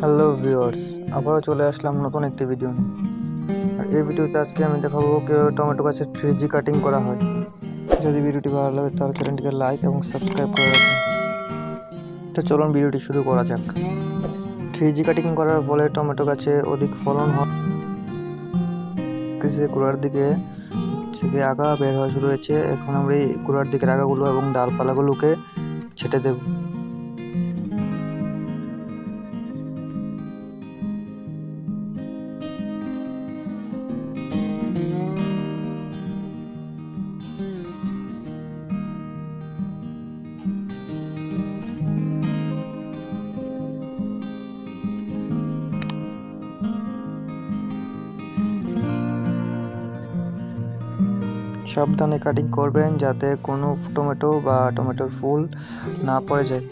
Hello viewers আবারও চলে আসলাম নতুন একটি ভিডিও নিয়ে। আর এই ভিডিওতে আজকে আমি দেখাবো কীভাবে টমেটো গাছের থ্রি কাটিং করা হয়। যদি ভিডিওটি ভালো লাগে, তাহলে চ্যানেলটিকে লাইক এবং সাবস্ক্রাইব করে রাখুন তো চলুন ভিডিওটি শুরু করা যাক। থ্রি কাটিং করার ফলে টমেটো গাছে অধিক ফলন হয়। কৃষি গোড়ার দিকে থেকে আগা বের হওয়া শুরু হয়েছে। এখন আমরা এই গোড়ার দিকের আগাগুলো এবং ডালপালাগুলোকে ছেটে দেবো। সাবধানে কাটিং করবেন যাতে কোনো টমেটো বা টমেটোর ফুল না পড়ে যায়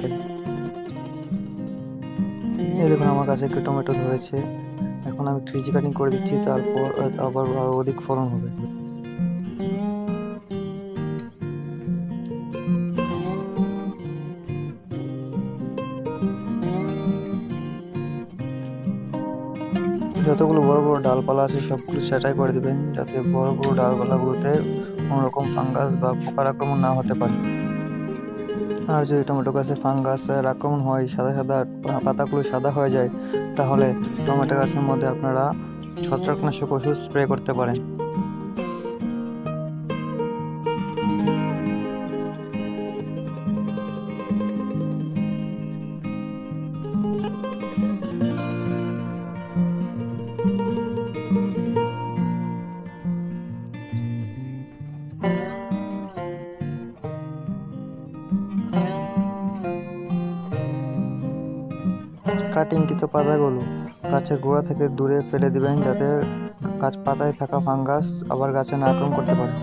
এই দেখুন, আমার কাছে একটু টমেটো ধরেছে। এখন আমি থ্রি কাটিং করে দিচ্ছি, তারপর আবার অধিক ফলন হবে। যতগুলো বড় বড় ডালপালা আছে, সবগুলো ছাঁটাই করে দেবেন যাতে বড় বড় ডালপালাগুলোতে কোনো রকম ফাঙ্গাস বা পোকার আক্রমণ না হতে পারে। আর যদি টমেটো গাছে ফাঙ্গাসের আক্রমণ হয়, সাদা সাদা পাতাগুলো সাদা হয়ে যায়, তাহলে টমেটো গাছের মধ্যে আপনারা ছত্রাকনাশক ওষুধ স্প্রে করতে পারেন। কাটিংকৃত পাতাগুলো গাছের গোড়া থেকে দূরে ফেলে দিবেন যাতে গাছ পাতায় থাকা ফাঙ্গাস আবার গাছে না আক্রমণ করতে পারে।